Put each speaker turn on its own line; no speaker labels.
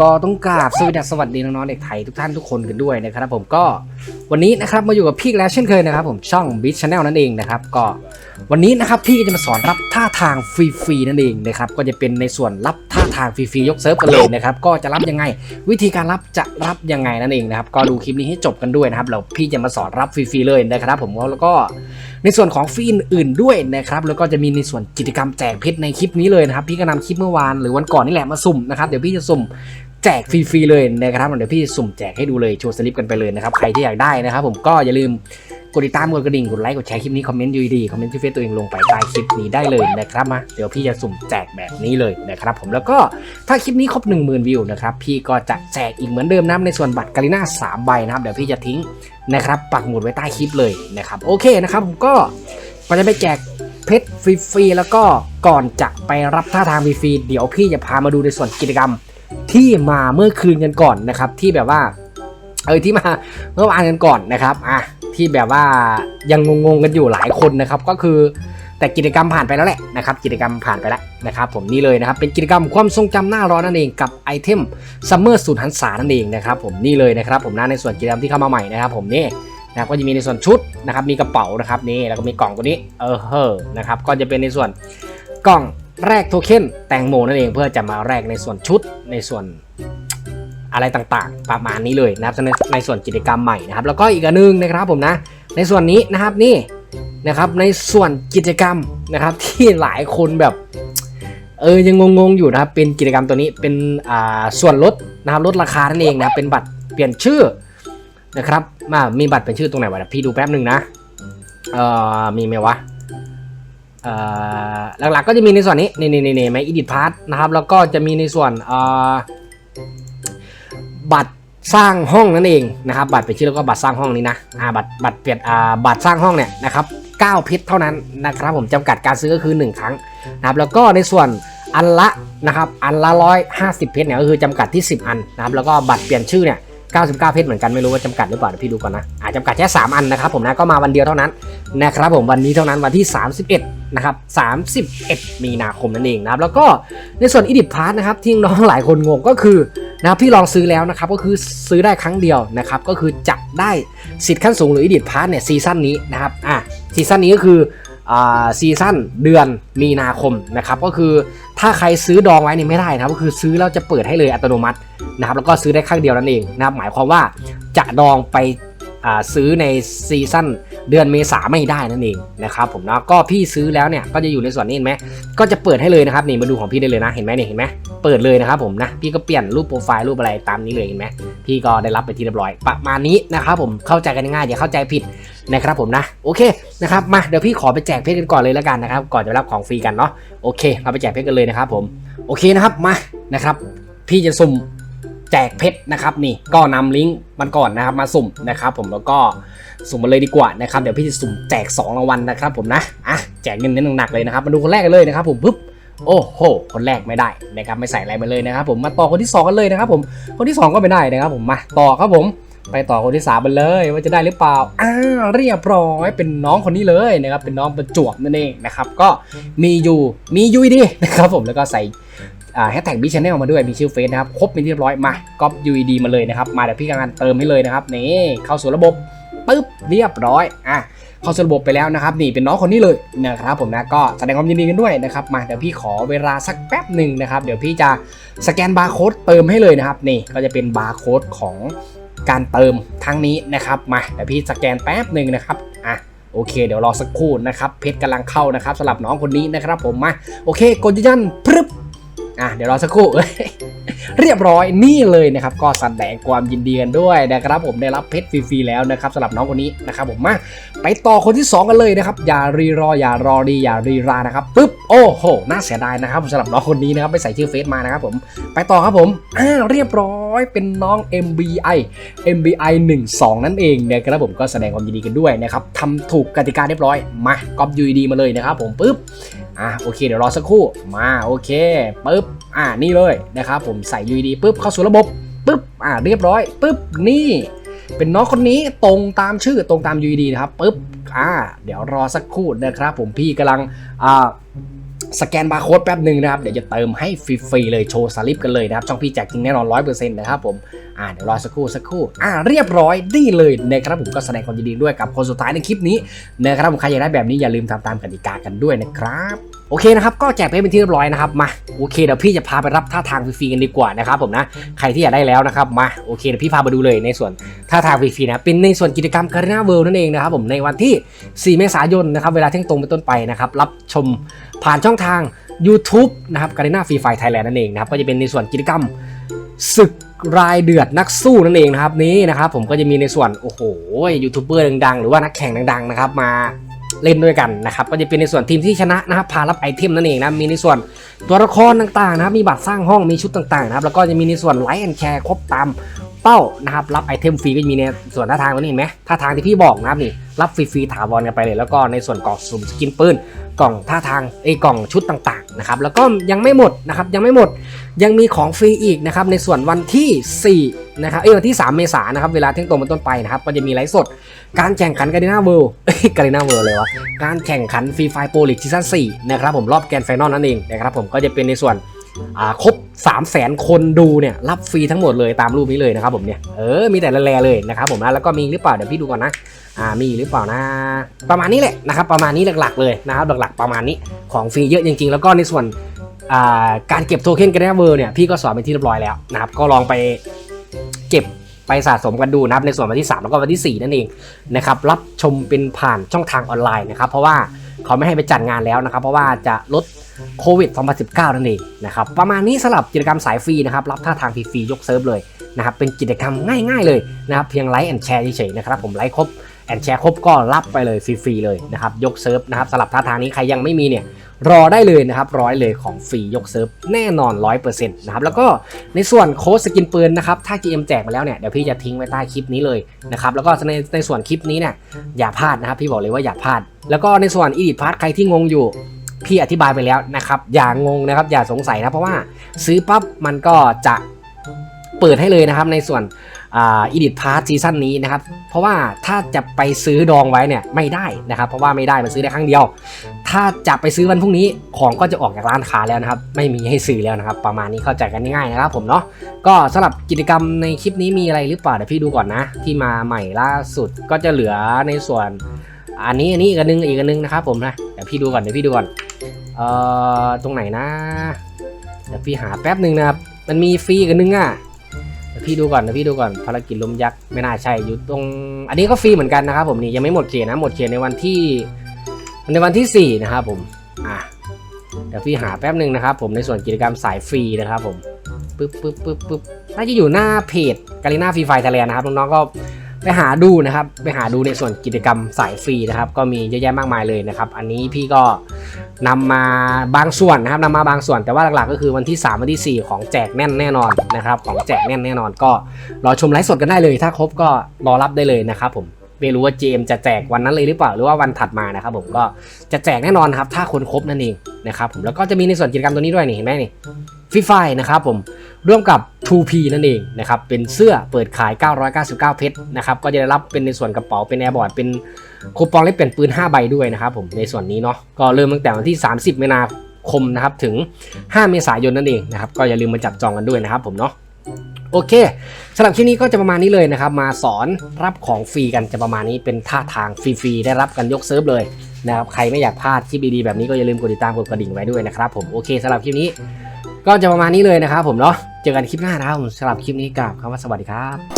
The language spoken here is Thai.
ก็ต้องกราบสวัสดีสวัสดีน้องๆเด็กไทยทุกท่านทุกคนกันด้วยนะครับผมก็วันนี้นะครับมาอยู่กับพี่แล้วเช่นเคยนะครับ ผมช่องบิชชาแนลนั่นเองนะครับก็วันนี้นะครับพี่ก็จะมาสอนรับท่าทางฟรีๆนั่นเองนะครับก็จะเป็นในส่วนรับท่าทางฟรีๆยกเซิร์ฟกันเลยนะครับก็จะรับยังไง วิธีการรับจะรับยังไงนั่นเองนะครับก็ดูคลิปนี้ให้จบกันด้วยนะครับเราพี่จะมาสอนรับฟรีๆเลยนะครับผมแล้วก็ในส่วนของฟรีอื่น ๆด้วยนะครับแล้วก็จะมีในส่วนกิจกรรมแจกเพชรในคลิปนี้เลยนะครับพี่ก็นำคลิปเมื่อวานหรือวันก่อนนี่แหละมาสุ่มนะครับเดี๋ยวพี่จะสุ่ม แจกฟรีๆเลยนะครับเดี๋ยวพี่สุ่มแจกให้ดูเลยโชว์สลิปกันไปเลยนะครับใครที่อยากได้นะครับผมก็อย่าลืมกดติดตามกดกระดิ่งกดไลค์กดแชร์คลิปนี้คอมเมนต์ดีๆคอมเมนต์ที่เฟซตัวเองลงไปใต้คลิปนี้ได้เลยนะครับมาเดี๋ยวพี่จะสุ่มแจกแบบนี้เลยนะครับผมแล้วก็ถ้าคลิปนี้ครบ 1 0,000 วิวนะครับพี่ก็จะแจกอีกเหมือนเดิมนะในส่วนบัตรกาลิน่า3ใบนะครับเดี๋ยวพี่จะทิ้งนะครับปักหมุดไว้ใต้คลิปเลยนะครับโอเคนะครับผมก็ก็จะไปแจกเพชรฟรีๆแล้วก็ก่อนจะไปรับท่าทางฟรีๆเดี๋ยวพี่จะพามาดูในส่วนกิจกรรม ที่มาเมื่อคืนกันก่อนนะครับ ที่แบบว่า เออที่มาเมื่อวานกันก่อนนะครับอะที่แบบว่ายังงงๆกันอยู่หลายคนนะครับ ก็คือแต่กิจกรรมผ่านไปแล้วแหละนะครับ กิจกรรมผ่านไปแล้วนะครับผมนี่เลยนะครับเป็นกิจกรรมความทรงจำหน้าร้อนนั่นเองกับไอเทมซัมเมอร์สูตรหันษานั่นเองนะครับผมนี่เลยนะครับผมนะในส่วนกิจกรรมที่เข้ามาใหม่นะครับผมนี่นะก็จะมีในส่วนชุดนะครับมีกระเป๋านะครับนี่แล้วก็มีกล่องตัวนี้เออเฮอนะครับก็จะเป็นในส่วนกล่อง แรกโทเค็นแตงโมนั่นเองเพื่อจะมาแรกในส่วนชุดในส่วนอะไรต่างๆ ประมาณนี้เลยนะครับในในส่วนกิจกรรมใหม่นะครับ แล้วก็อีกอันหนึงนะครับผมนะ ในส่วนนี้นะครับนี่นะครับ ในส่วนกิจกรรมนะครับ ที่หลายคนแบบ เออยังงงๆอยู่นะครับ เป็นกิจกรรมตัวนี้เป็นอ่าส่วนลดนะครับลดราคานั่นเองนะเป็นบัตรเปลี่ยนชื่อนะครับมามีบัตรเป็นชื่อตรงไหนวะพี่ดูแป๊บหนึ่งนะเออมีไหมวะ หลักๆก็จะมีในส่วนนี้นี่นี่นี่นี่ไหมอีดิทพาร์ทนะครับ แล้วก็จะมีในส่วนบัตรสร้างห้องนั่นเองนะครับบัตรเป็นชื่อแล้วก็บัตรสร้างห้องนี้นะอ่าบัตรบัตรเปลี่ยนอ่าบัตรสร้างห้องเนี่ยนะครับ9เพชรเท่านั้นนะครับผมจำกัดการซื้อก็คือ 1 ครั้งนะครับแล้วก็ในส่วนอันละนะครับอันละ 150เพชรเนี่ยก็คือจำกัดที่ 10 อันนะครับแล้วก็บัตรเปลี่ยนชื่อเนี่ย99เพชรเหมือนกันไม่รู้ว่าจำกัดหรือเปล่าเดี๋ยวพี่ดูก่อนนะอาจจำกัดแค่ 3 อันนะครับผมนะก็มาวันเดียวเท่านั้นนะครับผมวันนี้เท่านั้นวันที่ 31 นะครับ31 มีนาคมนั่นเองนะครับ แล้วก็ในส่วนอีดิทพาร์ทนะครับที่น้องหลายคนงงก็คือนะครับพี่ลองซื้อแล้วนะครับก็คือซื้อได้ครั้งเดียวนะครับก็คือจับได้สิทธิ์ขั้นสูงหรืออีดิทพาร์ทเนี่ยซีซั่นนี้นะครับอะซีซั่นนี้ก็คืออ่าซีซั่นเดือนมีนาคมนะครับก็คือถ้าใครซื้อดองไว้เนี่ยไม่ได้นะครับก็คือซื้อแล้วจะเปิดให้เลยอัตโนมัตินะครับแล้วก็ซื้อได้ครั้งเดียวนั่นเองนะครับหมายความว่าจะดองไปอ่าซื้อในซีซั่น เดือนเมษาไม่ได้นั่นเองนะครับผมนะก็พี่ซื้อแล้วเนี่ยก็จะอยู่ในส่วนนี้เห็นไหมก็จะเปิดให้เลยนะครับนี่มาดูของพี่ได้เลยนะเห็นไหมเนี่ยเห็นไหมเปิดเลยนะครับผมนะพี่ก็เปลี่ยนรูปโปรไฟล์รูปอะไรตามนี้เลยเห็นไหมพี่ก็ได้รับไปที่เรียบร้อยประมาณนี้นะครับผมเข้าใจกันง่ายอย่าเข้าใจผิดนะครับผมนะโอเคนะครับมาเดี๋ยวพี่ขอไปแจกเพชรกันก่อนเลยแล้วกันนะครับก่อนจะรับของฟรีกันเนาะโอเค เราไปแจกเพชรกันเลยนะครับผมโอเคนะครับมานะครับพี่จะสุ่ม จกเพชรนะครับนี่ก็นำลิงก์มันก่อนนะครับมาสุ่มนะครับผมแล้วก็สุ่มมาเลยดีกว่านะครับเดี๋ยวพี่จะสุ่มแจก2รางวัลนะครับผมนะอะแจกเงินเน้นหนักๆเลยนะครับมาดูคนแรกกันเลยนะครับผมปุ๊บโอ้โห คนแรกไม่ได้นะครับไม่ใส่อะไรมาเลยนะครับผมมาต่อคนที่สองกันเลยนะครับผมคนที่สองก็ไม่ได้นะครับผมมาต่อครับผมไปต่อคนที่สามกันเลยว่าจะได้หรือเปล่าอ้าวเรียบร้อยเป็นน้องคนนี้เลยนะครับเป็นน้องประจวบนั่นเองนะครับก็มีอยู่มีอยูดีนะครับผมแล้วก็ใส่ แฮชแท็กบีชแนลมาด้วยมีชื่อเฟซนะครับครบเป็นที่เรียบร้อยมาก๊อป UED มาเลยนะครับมาเดี๋ยวพี่กำลังเติมให้เลยนะครับนี่เข้าสู่ระบบปึ๊บเรียบร้อยอะเข้าสู่ระบบไปแล้วนะครับนี่เป็นน้องคนนี้เลยนะครับผมนะก็แสดงความยินดีกันด้วยนะครับมาเดี๋ยวพี่ขอเวลาสักแป๊บหนึ่งนะครับเดี๋ยวพี่จะสแกนบาร์โค้ดเติมให้เลยนะครับนี่ก็จะเป็นบาร์โค้ดของการเติมทั้งนี้นะครับมาเดี๋ยวพี่สแกนแป๊บหนึ่งนะครับอะโอเคเดี๋ยวรอสักครู่นะครับเพชรกำลังเข้านะครับสำหรับน้องคนนี้นะครับผมมาโอเคกดยืนยันพรึบ อะเดี๋ยวรอสักครู่ เรียบร้อยนี่เลยนะครับ ก็แสดงความยินดีกันด้วยนะครับ ผมได้รับเพชรฟรีๆแล้วนะครับสำหรับน้องคนนี้นะครับผมมาไปต่อคนที่ 2 กันเลยนะครับ อย่ารีรออย่ารอดีอย่ารีรานะครับปึ๊บโอ้โหน่าเสียดายนะครับสำหรับน้องคนนี้นะครับไม่ใส่ชื่อเฟซมานะครับผมไปต่อครับผมอ่าเรียบร้อยเป็นน้อง MBI MBI 12 นั่นเองนะครับผมก็แสดงความยินดีกันด้วยนะครับทำถูกกติกาเรียบร้อย มาก๊อป UED มาเลยนะครับผมปึ๊บ อะโอเคเดี๋ยวรอสักครู่มาโอเคปึ๊บอ่านี่เลยนะครับผมใส่ UED ปึ๊บเข้าสู่ระบบปึ๊บอ่าเรียบร้อยปึ๊บนี่เป็นน้องคนนี้ตรงตามชื่อตรงตาม UED นะครับปึ๊บอ่าเดี๋ยวรอสักครู่นะครับผมพี่กำลังอ่า สแกนบาร์โค้ดแป๊บหนึ่งนะครับ เดี๋ยวจะเติมให้ฟรีๆเลยโชว์สลิปกันเลยนะครับ ช่องพี่แจกจริงแน่นอนร้อยเปอร์เซ็นต์นะครับผมอ่าเดี๋ยวรอสักครู่สักครู่อ่าเรียบร้อยนี่เลยนะครับผมก็แสดงความยินดีด้วยกับคนสุดท้ายในคลิปนี้นะครับผมใครอยากได้แบบนี้อย่าลืมทำตามกติกากันด้วยนะครับ โอเคนะครับก็แจกไปเป็นที่เรียบร้อยนะครับมาโอเคเดี๋ยวพี่จะพาไปรับท่าทางฟรีๆกันดีกว่านะครับผมนะใครที่อยากได้แล้วนะครับมาโอเคเดี๋ยวพี่พาไปดูเลยในส่วนท่าทางฟรีๆนะเป็นในส่วนกิจกรรม Garena World นั่นเองนะครับผมในวันที่ 4 เมษายนนะครับเวลาเที่ยงตรงเป็นต้นไปนะครับรับชมผ่านช่องทาง YouTube นะครับ Garena Free Fire Thailand นั่นเองนะครับก็จะเป็นในส่วนกิจกรรมศึกรายเดือดนักสู้นั่นเองนะครับนี้นะครับผมก็จะมีในส่วนโอ้โหยูทูบเบอร์ดังๆ หรือว่านักแข่งดังๆนะครับมา เล่นด้วยกันนะครับก็จะเป็นในส่วนทีมที่ชนะนะครับพารับไอเทมนั่นเองนะมีในส่วนตัวละครต่างๆนะครับมีบัตรสร้างห้องมีชุดต่างๆนะครับแล้วก็จะมีในส่วนไลค์แอนแชร์ครบตาม เป้านะครับรับไอเทมฟรีก็จะมีในส่วนท่าทางตัวนี้เห็นไหมท่าทางที่พี่บอกนะครับนี่รับฟรีๆถาวรกันไปเลย แล้วก็ในส่วนกล่องสุ่มสกินปืนกล่องท่าทางไอกล่องชุดต่างๆนะครับแล้วก็ยังไม่หมดนะครับยังไม่หมดยังมีของฟรีอีกนะครับในส่วนวันที่4นะครับเอ้ยวันที่ 3 เมษายนนะครับเวลาเที่ยงตรงเป็นต้นไปนะครับก็จะมีไลฟ์สด การแข่งขันการีนาเวิลด์การีนาเวิลด์เลยวะการแข่งขันฟรีไฟโปรลิกซีซั่น4นะครับผมรอบแกนไฟนอลนั่นเองนะครับผมก็จะเป็นในส่วน ครบ3 0 0แสนคนดูเนี่ยรับฟรีทั้งหมดเลยตามรูปนี้เลยนะครับผมเนี่ยเออมีแต่ละแลเลยนะครับผมนะแล้วก็มีหรือเปล่าเดี๋ยวพี่ดูก่อนนะอ่ามีหรือเปล่านะ ประมาณนี้แหละนะครับประมาณนี้หลักๆเลยนะครับหลักๆประมาณนี้ของฟรีเยอะจริง ๆ แล้วก็ในส่วนาการเก็บโทเค็นกันแนเวอร์เนี่ยพี่ก็สอนไปนที่เรียบร้อยแล้วนะครับก็ลองไปเก็บไปสะสมกันดูนะครับในส่วนวันที่ 3 แล้วก็วันที่ 4 นั่นเองนะครับรับชมเป็นผ่านช่องทางออนไลน์นะครับเพราะว่า เขาไม่ให้ไปจัดงานแล้วนะครับ เพราะว่าจะลดโควิด 2019 นั่นเองนะครับ ประมาณนี้สำหรับกิจกรรมสายฟรีนะครับ รับท่าทางฟรีๆยกเซิร์ฟเลยนะครับ เป็นกิจกรรมง่ายๆเลยนะครับ เพียงไลค์แอนแชร์เฉยๆนะครับ ผมไลค์ครบแอนแชร์ครบก็รับไปเลยฟรีๆเลยนะครับ ยกเซิร์ฟนะครับสำหรับท่าทางนี้ใครยังไม่มีเนี่ย รอได้เลยนะครับร้อยเลยของฟรียกเซิร์ฟแน่นอน 100%นะครับแล้วก็ในส่วนโค้ดสกินปืนนะครับถ้า GM แจกมาแล้วเนี่ยเดี๋ยวพี่จะทิ้งไว้ใต้คลิปนี้เลยนะครับแล้วก็ในในส่วนคลิปนี้เนี่ยอย่าพลาดนะครับพี่บอกเลยว่าอย่าพลาด แล้วก็ในส่วนอีดิทพาร์ทใครที่งงอยู่พี่อธิบายไปแล้วนะครับ อย่างงนะครับ อย่าสงสัยนะ เพราะว่าซื้อปั๊บมันก็จะ เปิดให้เลยนะครับในส่วนอีดิทพาร์ทซีซั่นนี้นะครับ เพราะว่าถ้าจะไปซื้อดองไว้เนี่ยไม่ได้นะครับ เพราะว่าไม่ได้มันซื้อได้ครั้งเดียว ถ้าจะไปซื้อวันพรุ่งนี้ของก็จะออกจากร้านค้าแล้วนะครับ ไม่มีให้ซื้อแล้วนะครับ ประมาณนี้เข้าใจกันง่ายๆนะครับผมเนาะก็สำหรับกิจกรรมในคลิปนี้มีอะไรหรือเปล่าเดี๋ยวพี่ดูก่อนนะ ที่มาใหม่ล่าสุดก็จะเหลือในส่วน อันนี้อันนี้อีกอันนึงอีกอันนึงนะครับผมนะเดี๋ยวพี่ดูก่อนเดี๋ยวพี่ดูก่อนเอ่อตรงไหนนะเดี๋ยวพี่หาแป๊บหนึ่งนะครับมันมีฟรีกันนึงอะ พี่ดูก่อนเดี๋ยวพี่ดูก่อนภารกิจล้มยักษ์ไม่น่าใช่อยู่ตรง อันนี้ก็ฟรีเหมือนกันนะครับผมนี่ยังไม่หมดเขตนะหมดเขตในวันที่ในวันที่4นะครับผมอะเดี๋ยวพี่หาแป๊บหนึ่งนะครับผมในส่วนกิจกรรมสายฟรีนะครับผมปึ๊บปึ๊บปึ๊บปึ๊บน่าจะอยู่หน้าเพจกาลิน่าฟรีไฟไทยแลนด์นะครับน้องๆก็ไปหาดูนะครับไปหาดูในส่วนกิจกรรมสายฟรีนะครับก็มีเยอะแยะมากมายเลยนะครับอันนี้พี่ก็ นำมาบางส่วนนะครับนำมาบางส่วนแต่ว่าหลักๆ ก็คือวันที่ 3 วันที่ 4 ของแจกแน่นแน่นอนนะครับของแจกแน่นแน่นอน ก็รอชมไลฟ์สดกันได้เลย ถ้าครบก็รอรับได้เลยนะครับผมไม่รู้ว่าเจมจะแจกวันนั้นเลยหรือเปล่าหรือว่าวันถัดมานะครับผมก็จะแจกแน่นอนครับถ้าคนครบนั่นเองนะครับผมแล้วก็จะมีในส่วนกิจกรรมตัวนี้ด้วยนี่เห็นไหมนี่ฟรีไฟนะครับผมร่วมกับ 2P นั่นเองนะครับเป็นเสื้อเปิดขาย 999 เพชรนะครับก็จะได้รับเป็นในส่วนกระเป๋าเป็นแอร์บอร์ดเป็น คูปองเล่นเปลี่ยนปืน 5 ใบด้วยนะครับผมในส่วนนี้เนาะก็เริ่มตั้งแต่วันที่ 30 มีนาคมนะครับถึง 5 เมษายนนั่นเองนะครับก็อย่าลืมมาจับจองกันด้วยนะครับผมเนาะโอเคสำหรับคลิปนี้ก็จะประมาณนี้เลยนะครับ มาสอนรับของฟรีกันจะประมาณนี้เป็นท่าทางฟรีๆได้รับกันยกเซิร์ฟเลยนะครับใครไม่อยากพลาดคลิปดีๆแบบนี้ก็อย่าลืมกดติดตามกดกระดิ่งไว้ด้วยนะครับผมโอเคสำหรับคลิปนี้ ก็จะประมาณนี้เลยนะครับผมเนาะเจอกันคลิปหน้านะครับสำหรับคลิปนี้กราบคำว่าสวัสดีครับ